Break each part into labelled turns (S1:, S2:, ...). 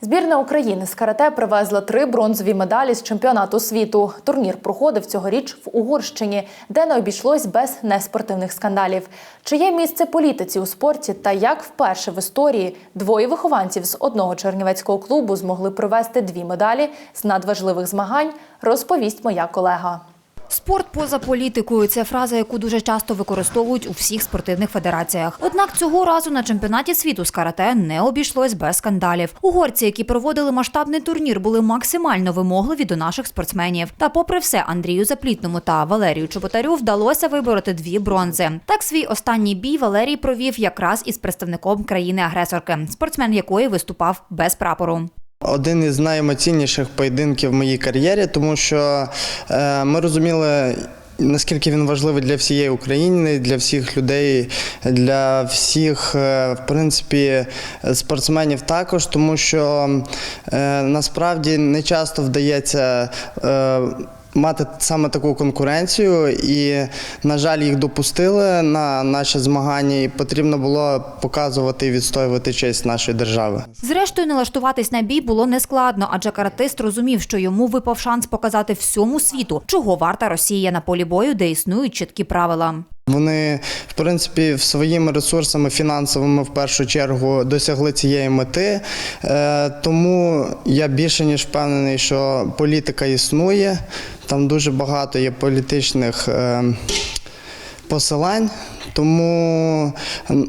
S1: Збірна України з карате привезла три бронзові медалі з чемпіонату світу. Турнір проходив цьогоріч в Угорщині, де не обійшлось без неспортивних скандалів. Чи є місце політиці у спорті та як вперше в історії двоє вихованців з одного чернівецького клубу змогли привезти дві медалі з надважливих змагань, розповість моя колега.
S2: Спорт поза політикою це фраза, яку дуже часто використовують у всіх спортивних федераціях. Однак цього разу на чемпіонаті світу з карате не обійшлось без скандалів. Угорці, які проводили масштабний турнір, були максимально вимогливі до наших спортсменів. Та, попри все, Андрію Заплітному та Валерію Чоботарю вдалося вибороти дві бронзи. Так свій останній бій Валерій провів якраз із представником країни-агресорки, спортсмен якої виступав без прапору.
S3: Один із найемоційніших поєдинків в моїй кар'єрі, тому що е, ми розуміли. Наскільки він важливий для всієї України, для всіх людей, для всіх, е, в принципі, спортсменів також, тому що е, насправді не часто вдається. Е, Мати саме таку конкуренцію, і, на жаль, їх допустили на наші змагання, і потрібно було показувати і відстоювати честь нашої держави.
S2: Зрештою, налаштуватись на бій було нескладно, адже каратист розумів, що йому випав шанс показати всьому світу, чого варта Росія на полі бою, де існують чіткі правила.
S3: Вони, в принципі, своїми ресурсами фінансовими в першу чергу досягли цієї мети. Е, тому я більше ніж впевнений, що політика існує. Там дуже багато є політичних е, посилань. Тому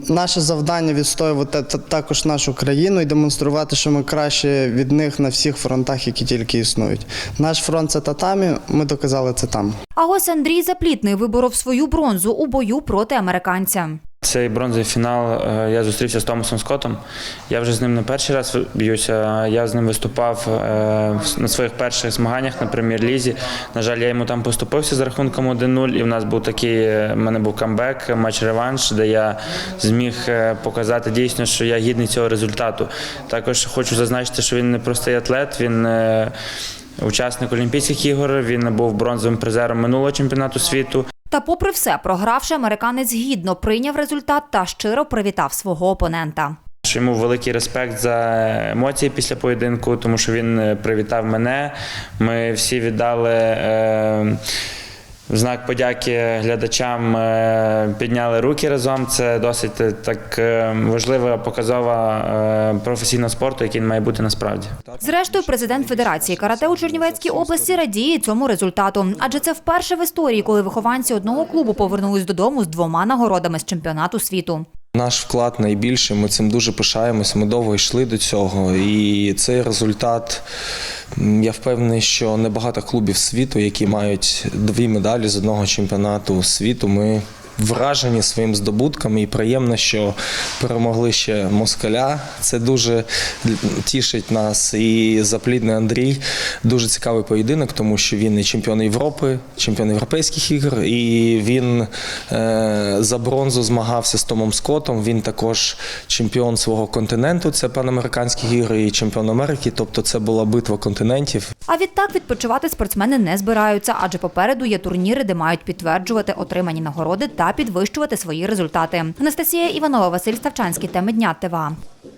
S3: наше завдання відстоювати та- також нашу країну і демонструвати, що ми краще від них на всіх фронтах, які тільки існують. Наш фронт це татамі. Ми доказали це там.
S2: А ось Андрій Заплітний виборов свою бронзу у бою проти американця.
S4: Цей бронзовий фінал е, я зустрівся з Томасом Скоттом. Я вже з ним не перший раз б'юся. Я з ним виступав е, на своїх перших змаганнях на прем'єр-лізі. На жаль, я йому там поступився з рахунком 1-0, і в нас був такий, е, в мене був камбек, матч-реванш, де я зміг показати дійсно, що я гідний цього результату. Також хочу зазначити, що він не простий атлет. Він учасник Олімпійських ігор. Він був бронзовим призером минулого чемпіонату світу.
S2: Та, попри все, програвши, американець гідно прийняв результат та щиро привітав свого опонента.
S4: Йому великий респект за емоції після поєдинку, тому що він е, привітав мене. Ми всі віддали е, в знак подяки глядачам, е, підняли руки разом. Це досить е, так е, важлива показова професійного спорту, який має бути насправді.
S2: Зрештою, президент Федерації карате у Чернівецькій області радіє цьому результату, адже це вперше в історії, коли вихованці одного клубу повернулись додому з двома нагородами з чемпіонату світу.
S5: Наш вклад найбільший. Ми цим дуже пишаємося. Ми довго йшли до цього. І цей результат, я впевнений, що небагато клубів світу, які мають дві медалі з одного чемпіонату світу. Ми вражені своїм здобутком і приємно, що перемогли ще москаля. Це дуже тішить нас. І заплідний Андрій дуже цікавий поєдинок, тому що він і чемпіон Європи, чемпіон європейських ігор, і він е, за бронзу змагався з Томом Скоттом. Він також чемпіон свого континенту. Це панамериканські ігри і чемпіон Америки. Тобто це була битва континентів.
S2: А відтак відпочивати спортсмени не збираються, адже попереду є турніри, де мають підтверджувати отримані нагороди та підвищувати свої результати. Анастасія Іванова, Василь Ставчанський. Теми дня ТВА.